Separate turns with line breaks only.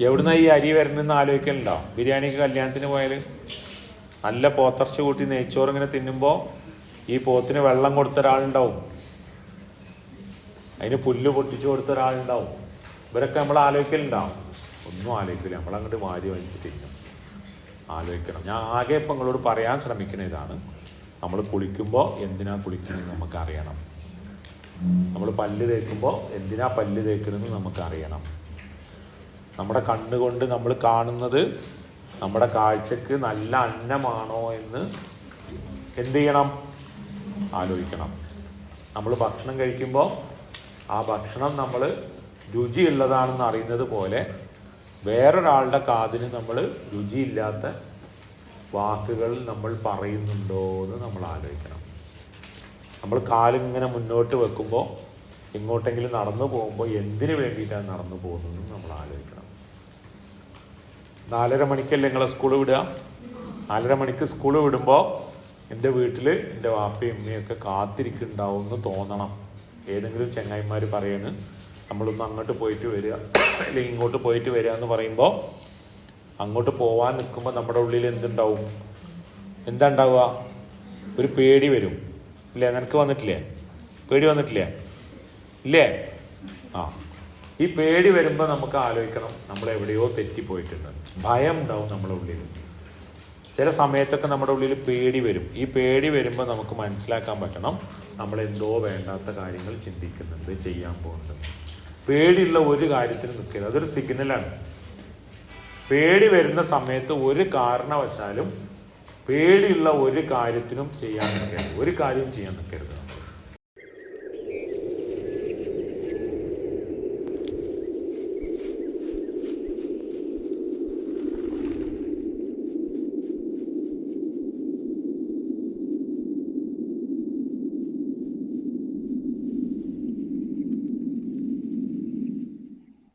എവിടുന്ന ഈ അരി വരണമെന്ന് ആലോചിക്കലുണ്ടോ? ബിരിയാണിക്ക് കല്യാണത്തിന് പോയാൽ നല്ല പോത്തർച്ച കൂട്ടി നെയ്ച്ചോറ് ഇങ്ങനെ തിന്നുമ്പോൾ ഈ പോത്തിന് വെള്ളം കൊടുത്ത ഒരാളുണ്ടാവും. അതിന് പുല്ല് പൊട്ടിച്ചു കൊടുത്ത ഒരാളുണ്ടാവും. ഇവരൊക്കെ നമ്മൾ ആലോചിക്കലുണ്ടാവും ഒന്നും ആലോചിക്കില്ല നമ്മളങ്ങോട്ട് വാരി വലിച്ചിട്ടിരിക്കും ആലോചിക്കണം. ഞാൻ ആകെ ഇപ്പം നിങ്ങളോട് പറയാൻ ശ്രമിക്കുന്ന ഇതാണ്. നമ്മൾ കുളിക്കുമ്പോൾ എന്തിനാ കുളിക്കണമെന്ന് നമുക്കറിയണം. നമ്മൾ പല്ല് തേക്കുമ്പോൾ എന്തിനാ പല്ല് തേക്കണമെന്ന് നമുക്ക് അറിയണം നമ്മുടെ കണ്ണുകൊണ്ട് നമ്മൾ കാണുന്നത് നമ്മുടെ കാഴ്ചക്ക് നല്ല അന്നമാണോ എന്ന് എന്ത് ചെയ്യണം? ആലോചിക്കണം. നമ്മൾ ഭക്ഷണം കഴിക്കുമ്പോൾ ആ ഭക്ഷണം നമ്മൾ രുചിയുള്ളതാണെന്ന് അറിയുന്നത് പോലെ വേറൊരാളുടെ കാതിന് നമ്മൾ രുചിയില്ലാത്ത വാക്കുകൾ നമ്മൾ പറയുന്നുണ്ടോ എന്ന് നമ്മൾ ആലോചിക്കണം. നമ്മൾ കാലിങ്ങനെ മുന്നോട്ട് വെക്കുമ്പോൾ എങ്ങോട്ടെങ്കിലും നടന്നു പോകുമ്പോൾ എന്തിനു വേണ്ടിയിട്ടാണ് നടന്നു പോകുന്നതെന്ന് നമ്മൾ ആലോചിക്കണം. നാലര മണിക്കല്ലേ നിങ്ങളെ സ്കൂൾ വിടുക? നാലര മണിക്ക് സ്കൂൾ വിടുമ്പോൾ എന്റെ വീട്ടിൽ എന്റെ വാപ്പയും ഉമ്മയൊക്കെ കാത്തിരിക്കുന്നുണ്ടാവും എന്ന് തോന്നണം. ഏതെങ്കിലും ചെങ്ങായിമാർ പറയാണ് നമ്മളൊന്ന് അങ്ങോട്ട് പോയിട്ട് വരിക. അല്ലെങ്കിൽ ഇങ്ങോട്ട് പോയിട്ട് വരിക എന്ന് പറയുമ്പോൾ അങ്ങോട്ട് പോവാൻ നിൽക്കുമ്പോൾ നമ്മുടെ ഉള്ളിൽ എന്തുണ്ടാവും? എന്താ ഉണ്ടാവുക? ഒരു പേടി വരും. ഇല്ലേ നിനക്ക് വന്നിട്ടില്ലേ? പേടി വന്നിട്ടില്ലേ? ഇല്ലേ? ആ. ഈ പേടി വരുമ്പോൾ നമുക്ക് ആലോചിക്കണം നമ്മൾ എവിടെയോ തെറ്റിപ്പോയിട്ടുണ്ട്. ഭയം ഉണ്ടാവും നമ്മുടെ ഉള്ളിൽ. ചില സമയത്തൊക്കെ നമ്മുടെ ഉള്ളിൽ പേടി വരും. ഈ പേടി വരുമ്പോൾ നമുക്ക് മനസ്സിലാക്കാൻ പറ്റണം നമ്മൾ എന്തോ വേണ്ടാത്ത കാര്യങ്ങൾ ചിന്തിക്കുന്നുണ്ട് ചെയ്യാൻ പോകുന്നുണ്ട്. പേടിയുള്ള ഒരു കാര്യത്തിന് നിൽക്കരുത്. അതൊരു സിഗ്നലാണ് പേടി വരുന്ന സമയത്ത് ഒരു കാരണവശാലും പേടിയുള്ള ഒരു കാര്യത്തിനും ചെയ്യാൻ നിൽക്കരുത്. ഒരു കാര്യം ചെയ്യാൻ നിൽക്കരുത്.